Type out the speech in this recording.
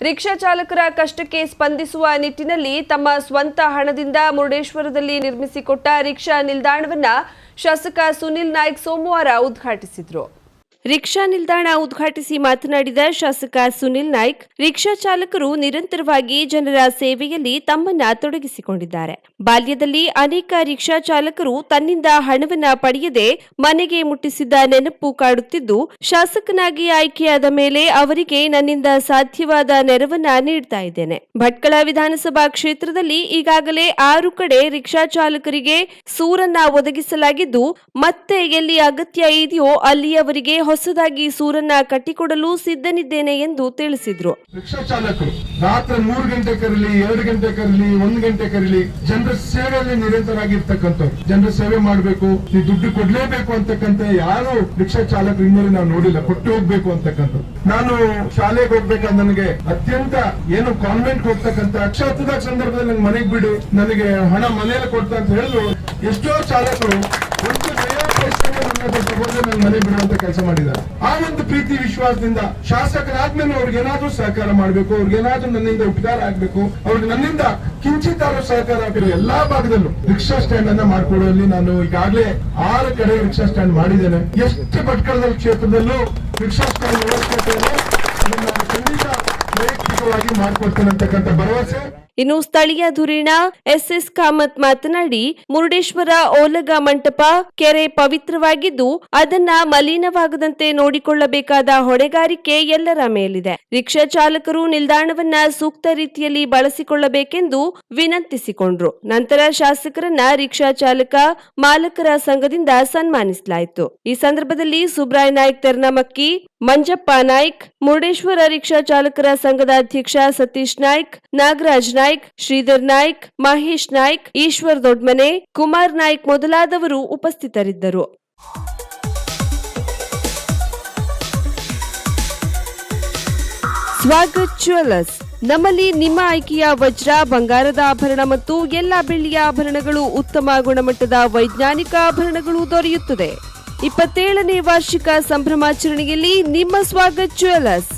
Rickshaw ಚಾಲಕರ ಕಷ್ಟಕ್ಕೆ ಸ್ಪಂದಿಸುವ ನಿಟ್ಟಿನಲ್ಲಿ ತಮ್ಮ ಸ್ವಂತ ಹಣದಿಂದ ಮುರುಡೇಶ್ವರದಲ್ಲಿ ನಿರ್ಮಿಸಿಕೊಟ್ಟ ರಿಕ್ಷಾ ನಿಲ್ದಾಣವನ್ನ ಶಾಸಕ ಸುನಿಲ್ ನಾಯ್ಕ್ ಸೋಮವಾರ ಉದ್ಘಾಟಿಸಿದ್ರು. ರಿಕ್ಷಾ ನಿಲ್ದಾಣ ಉದ್ಘಾಟಿಸಿ ಮಾತನಾಡಿದ ಶಾಸಕ ಸುನಿಲ್ ನಾಯ್ಕ್, ರಿಕ್ಷಾ ಚಾಲಕರು ನಿರಂತರವಾಗಿ ಜನರ ಸೇವೆಯಲ್ಲಿ ತಮ್ಮನ್ನ ತೊಡಗಿಸಿಕೊಂಡಿದ್ದಾರೆ. ಬಾಲ್ಯದಲ್ಲಿ ಅನೇಕ ರಿಕ್ಷಾ ಚಾಲಕರು ತನ್ನಿಂದ ಹಣವನ್ನ ಪಡೆಯದೆ ಮನೆಗೆ ಮುಟ್ಟಿಸಿದ್ದ ನೆನಪು ಕಾಡುತ್ತಿದ್ದು, ಶಾಸಕನಾಗಿ ಆಯ್ಕೆಯಾದ ಮೇಲೆ ಅವರಿಗೆ ನನ್ನಿಂದ ಸಾಧ್ಯವಾದ ನೆರವನ್ನ ನೀಡ್ತಾ ಇದ್ದೇನೆ. ಭಟ್ಕಳ ವಿಧಾನಸಭಾ ಕ್ಷೇತ್ರದಲ್ಲಿ ಈಗಾಗಲೇ ಆರು ಕಡೆ ರಿಕ್ಷಾ ಚಾಲಕರಿಗೆ ಸೂರನ್ನ ಒದಗಿಸಲಾಗಿದ್ದು, ಮತ್ತೆ ಎಲ್ಲಿ ಅಗತ್ಯ ಇದೆಯೋ ಅಲ್ಲಿ ಅವರಿಗೆ ಹೊಸದಾಗಿ ಸೂರನ್ನ ಕಟ್ಟಿಕೊಡಲು ಸಿದ್ಧನಿದ್ದೇನೆ ಎಂದು ತಿಳಿಸಿದ್ರು. ರಿಕ್ಷಾ ಚಾಲಕರು ರಾತ್ರಿ ಮೂರು ಗಂಟೆ ಕರಲಿ, ಎರಡು ಗಂಟೆ ಕರಲಿ, ಒಂದ್ ಗಂಟೆ ಕರಲಿ ಜನರ ಸೇವೆಯಲ್ಲಿ ನಿರಂತರಾಗಿರ್ತಕ್ಕಂಥವ್ರು. ಜನರ ಸೇವೆ ಮಾಡಬೇಕು ಈ ದುಡ್ಡು ಕೊಡ್ಲೇಬೇಕು ಅಂತಕ್ಕಂಥ ಯಾರು ರಿಕ್ಷಾ ಚಾಲಕರು ಇನ್ನೂ ನಾವು ನೋಡಿಲ್ಲ, ಕೊಟ್ಟು ಹೋಗ್ಬೇಕು ಅಂತಕ್ಕಂಥ ನಾನು ಶಾಲೆಗೆ ಹೋಗ್ಬೇಕಾದ್ರೆ ನನಗೆ ಅತ್ಯಂತ ಏನು ಕಾನ್ವೆಂಟ್ ಹೋಗ್ತಕ್ಕಂಥ ಅಕ್ಷರತದ ಸಂದರ್ಭದಲ್ಲಿ ನನಗೆ ಮನೆಗೆ ಬಿಡು, ನನಗೆ ಹಣ ಮನೆಯಲ್ಲಿ ಕೊಡ್ತಾ ಅಂತ ಹೇಳಿದ್ರು. ಎಷ್ಟೋ ಚಾಲಕರು ನನ್ನ ಕೆಲಸ ಮಾಡಿದ್ದಾರೆ ಆ ಒಂದು ಪ್ರೀತಿ ವಿಶ್ವಾಸದಿಂದ ಶಾಸಕರಾದ್ಮೇಲೆ ಅವ್ರಿಗೆ ಏನಾದ್ರೂ ಸಹಕಾರ ಮಾಡಬೇಕು, ಅವ್ರಿಗೆ ಏನಾದ್ರೂ ನನ್ನಿಂದ ಉಪಕಾರ ಆಗ್ಬೇಕು ಅವ್ರಿಗೆ ನನ್ನಿಂದ ಕಿಂಚಿತ್ತಾದ್ರೂ ಸಹಕಾರ ಆಗಬೇಕು, ಎಲ್ಲಾ ಭಾಗದಲ್ಲೂ ರಿಕ್ಷಾ ಸ್ಟ್ಯಾಂಡ್ ಅನ್ನ ಮಾಡ್ಕೊಡುವಲ್ಲಿ ನಾನು ಈಗಾಗಲೇ ಆರು ಕಡೆ ರಿಕ್ಷಾ ಸ್ಟ್ಯಾಂಡ್ ಮಾಡಿದ್ದೇನೆ. ಎಷ್ಟು ಭಟ್ಕಳದ ಕ್ಷೇತ್ರದಲ್ಲೂ ರಿಕ್ಷಾ ಸ್ಟ್ಯಾಂಡ್ ವ್ಯವಸ್ಥೆ ಖಂಡಿತ ವೈಯಕ್ತಿಕವಾಗಿ ಮಾಡ್ಕೊಡ್ತೇನೆ ಅಂತಕ್ಕಂಥ ಭರವಸೆ. ಇನ್ನು ಸ್ಥಳೀಯ ಧುರೀಣ ಎಸ್ಎಸ್ ಕಾಮತ್ ಮಾತನಾಡಿ, ಮುರುಡೇಶ್ವರ ಓಲಗ ಮಂಟಪ ಕೆರೆ ಪವಿತ್ರವಾಗಿದ್ದು, ಅದನ್ನ ಮಲಿನವಾಗದಂತೆ ನೋಡಿಕೊಳ್ಳಬೇಕಾದ ಹೊಣೆಗಾರಿಕೆ ಎಲ್ಲರ ಮೇಲಿದೆ. ರಿಕ್ಷಾ ಚಾಲಕರು ನಿಲ್ದಾಣವನ್ನ ಸೂಕ್ತ ರೀತಿಯಲ್ಲಿ ಬಳಸಿಕೊಳ್ಳಬೇಕೆಂದು ವಿನಂತಿಸಿಕೊಂಡ್ರು. ನಂತರ ಶಾಸಕರನ್ನ ರಿಕ್ಷಾ ಚಾಲಕ ಮಾಲಕರ ಸಂಘದಿಂದ ಸನ್ಮಾನಿಸಲಾಯಿತು. ಈ ಸಂದರ್ಭದಲ್ಲಿ ಸುಬ್ರಾಯ್ ನಾಯ್ಕ್ ತೆರ್ನಮಕ್ಕಿ, ಮಂಜಪ್ಪ ನಾಯ್ಕ್, ಮುರುಡೇಶ್ವರ ರಿಕ್ಷಾ ಚಾಲಕರ ಸಂಘದ ಅಧ್ಯಕ್ಷ ಸತೀಶ್ ನಾಯ್ಕ್, ನಾಗರಾಜ್ ನಾಯ್ಕ್ ಶ್ರೀಧರ್ ನಾಯ್ಕ್, ಮಹೇಶ್ ನಾಯ್ಕ್, ಈಶ್ವರ್ ದೊಡ್ಮನೆ ಕುಮಾರ್ ನಾಯ್ಕ್ ಮೊದಲಾದವರು ಉಪಸ್ಥಿತರಿದ್ದರು. ಸ್ವಾಗತ್ ಜ್ಯುವೆಲ್ಲರ್ಸ್. ನಮ್ಮಲ್ಲಿ ನಿಮ್ಮ ಆಯ್ಕೆಯ ವಜ್ರ, ಬಂಗಾರದ ಆಭರಣ ಮತ್ತು ಎಲ್ಲ ಬೆಳ್ಳಿಯ ಆಭರಣಗಳು ಉತ್ತಮ ಗುಣಮಟ್ಟದ ವೈಜ್ಞಾನಿಕ ಆಭರಣಗಳು ದೊರೆಯುತ್ತದೆ. ಇಪ್ಪತ್ತೇಳನೇ ವಾರ್ಷಿಕ ಸಂಭ್ರಮಾಚರಣೆಯಲ್ಲಿ ನಿಮ್ಮ ಸ್ವಾಗತ್ ಜ್ಯುವೆಲ್ಲರ್ಸ್.